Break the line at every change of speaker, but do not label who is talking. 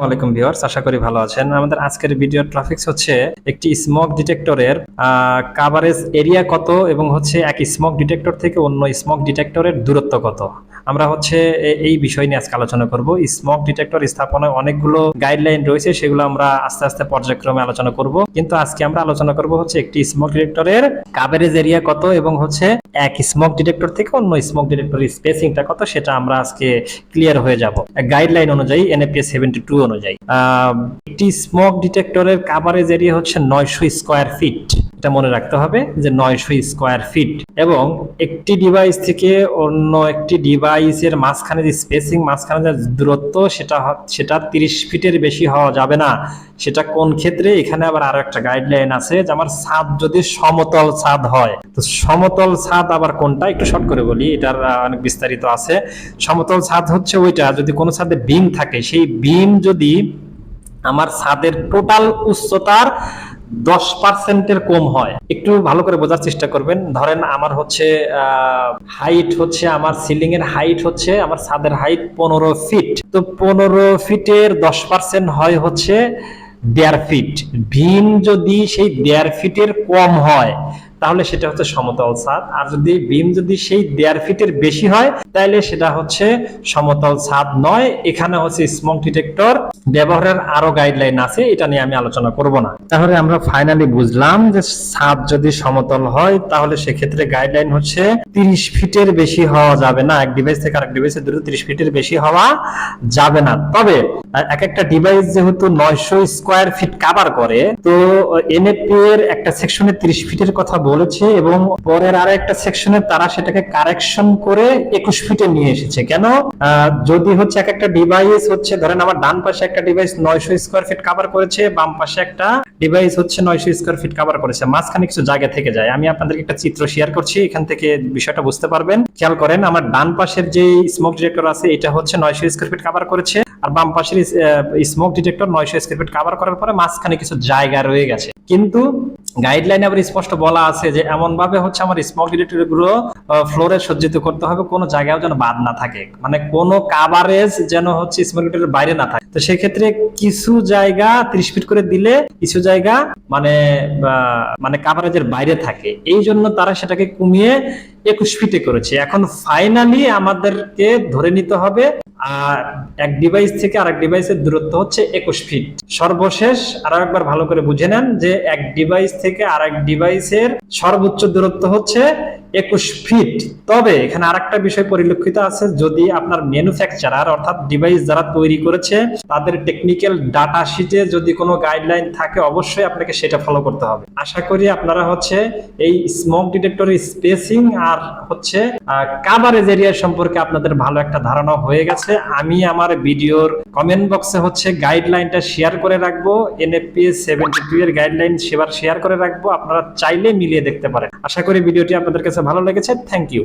আলাইকুম ভিউয়ার্স, আশা করি ভালো আছেন। আমাদের আজকের ভিডিও ট্রাফিক্স হচ্ছে একটি স্মোক ডিটেক্টরের কাভারেজ এরিয়া কত এবং হচ্ছে এক স্মোক ডিটেক্টর থেকে অন্য স্মোক ডিটেক্টরের দূরত্ব কত? আমরা হচ্ছে এই বিষয় নিয়ে আজকে আলোচনা করব। স্মোক ডিটেক্টর স্থাপনায় অনেকগুলো গাইডলাইন রয়েছে, সেগুলো আমরা আস্তে আস্তে পর্যায়ক্রমে আলোচনা করব। কিন্তু আজকে আমরা আলোচনা করব হচ্ছে একটি স্মোক ডিটেক্টরের কাভারেজ এরিয়া কত এবং হচ্ছে এক স্মোক ডিটেক্টর থেকে অন্য স্মোক ডিটেক্টরের স্পেসিংটা কত, সেটা আমরা আজকে ক্লিয়ার হয়ে যাব। গাইডলাইন অনুযায়ী এনএপিএস সেভেন্টি টু অনুযায়ী। একটি স্মোক ডিটেক্টরের কাভারেজ এরিয়া হচ্ছে নয়শো স্কোয়ার ফিট এটা মনে রাখতে হবে যে নয়শো স্কোয়ার ফিট এবং একটি ডিভাইস থেকে অন্য একটি ডিভাইসের মাঝখানে যে স্পেসিং মাঝখানে যে দূরত্ব, সেটা সেটা তিরিশ ফিটের বেশি হওয়া যাবে না। সেটা কোন ক্ষেত্রে? এখানে আবার আরও একটা গাইডলাইন আছে যে আমার ছাদ যদি সমতল ছাদ হয়, তো সমতল ছাদ আবার কোনটা? একটু শর্ট করে বলি, এটার অনেক বিস্তারিত আছে। সমতল ছাদ হচ্ছে ওইটা, যদি কোনো ছাদে বিম থাকে, সেই বিম যদি আমার ছাদের টোটাল উচ্চতার দশ পার্সেন্টের কম হয়। একটু ভালো করে বোঝার চেষ্টা করবেন। ধরেন আমার হচ্ছে হাইট হচ্ছে আমার সিলিং এর হাইট হচ্ছে আমার ছাদের হাইট পনেরো ফিট তো পনেরো ফিটের দশ পার্সেন্ট হয় হচ্ছে দেড় ফিট ভিন যদি সেই দেড় ফিটের কম হয় তাহলে সেটা হচ্ছে সমতল ছাদ। আর যদি বিম যদি সেই দেড় ফিটের বেশি হয়, তাহলে সেটা হচ্ছে সমতল ছাদ নয়। এখানে হচ্ছে স্মোক ডিটেক্টর ব্যবহারের আরও গাইডলাইন আছে, এটা নিয়ে আমি আলোচনা করব না। তাহলে আমরা ফাইনালি বুঝলাম যে ছাদ যদি সমতল হয়, তাহলে সেক্ষেত্রে গাইডলাইন হচ্ছে তিরিশ ফিটের বেশি হওয়া যাবে না। এক ডিভাইস থেকে আরেক ডিভাইসের দূরত্ব তিরিশ ফিটের বেশি হওয়া যাবে না। তবে এক একটা ডিভাইস যেহেতু নয়শো স্কোয়ার ফিট কাভার করে, তো এনএপি এর একটা সেকশনে তিরিশ ফিটের কথা বলেছে এবং পরের আর একটা সেকশনে তারা সেটাকে কারেকশন করে একুশ ফিটে নিয়ে এসেছে। কেন? যদি হচ্ছে এক একটা ডিভাইস হচ্ছে, ধরেন আমার ডান পাশে একটা ডিভাইস নয়শো স্কোয়ার ফিট কাভার করেছে, বাম পাশে একটা ডিভাইস হচ্ছে নয়শো স্কোয়ার ফিট কাভার করেছে। মাঝখানে কিছু জায়গা থেকে যায়। আমি আপনাদের একটা চিত্র শেয়ার করছি, এখান থেকে বিষয়টা বুঝতে পারবেন। খেয়াল করেন, আমার ডান পাশের যে স্মোক ডিটেক্টর আছে, এটা হচ্ছে নয়শো স্কোয়ার ফিট কাভার করেছে, আর বাম পাশের স্মোক ডিটেক্টর নয়শো স্কোয়ার ফিট কাভার করার পরে মাঝখানে কিছু জায়গা রয়ে গেছে। কিন্তু গাইডলাইনে আবার স্পষ্ট বলা আছে যে এমন ভাবে হচ্ছে আমার স্মোক ডিটেক্টরগুলো ফ্লোরে সজ্জিত করতে হবে, কোনো জায়গাও যেন বাদ না থাকে। মানে কোনো কাভারেজ যেন হচ্ছে স্মোক ডিটেক্টরের বাইরে না থাকে। তো সেক্ষেত্রে কিছু জায়গা ত্রিশ ফিট করে দিলে কিছু জায়গা মানে মানে কাভারেজের বাইরে থাকে। এই জন্য তারা সেটাকে কমিয়ে একুশ ফিটে করেছে। এখন ফাইনালি আমাদেরকে ধরে নিতে হবে আর এক ডিভাইস থেকে আরেক ডিভাইসের দূরত্ব হচ্ছে একুশ ফিট সর্বশেষ আরও একবার ভালো করে বুঝে নেন যে এক ডিভাইস থেকে আরেক ডিভাইসের সর্বোচ্চ দূরত্ব হচ্ছে একুশ ফিট তবে এখানে আরেকটা বিষয় পরিলক্ষিত আছে, যদি আপনার ম্যানুফ্যাকচারার অর্থাৎ ডিভাইস যারা তৈরি করেছে, তাদের টেকনিক্যাল ডাটা শিটে যদি কোনো গাইডলাইন থাকে, অবশ্যই আপনাকে সেটা ফলো করতে হবে। আশা করি আপনারা হচ্ছে এই স্মোক ডিটেক্টরের স্পেসিং আর হচ্ছে কাভারেজ এরিয়া সম্পর্কে আপনাদের ভালো একটা ধারণা হয়ে গেছে। আমি আমার ভিডিওর কমেন্ট বক্সে হচ্ছে গাইডলাইনটা শেয়ার করে রাখব এনএফপিএস সেভেন্টি টু এর গাইডলাইন সেবার শেয়ার করে রাখব, আপনারা চাইলে মিলিয়ে দেখতে পারেন। আশা করি ভিডিওটি আপনাদের কাছে ভালো লেগেছে থ্যাংক ইউ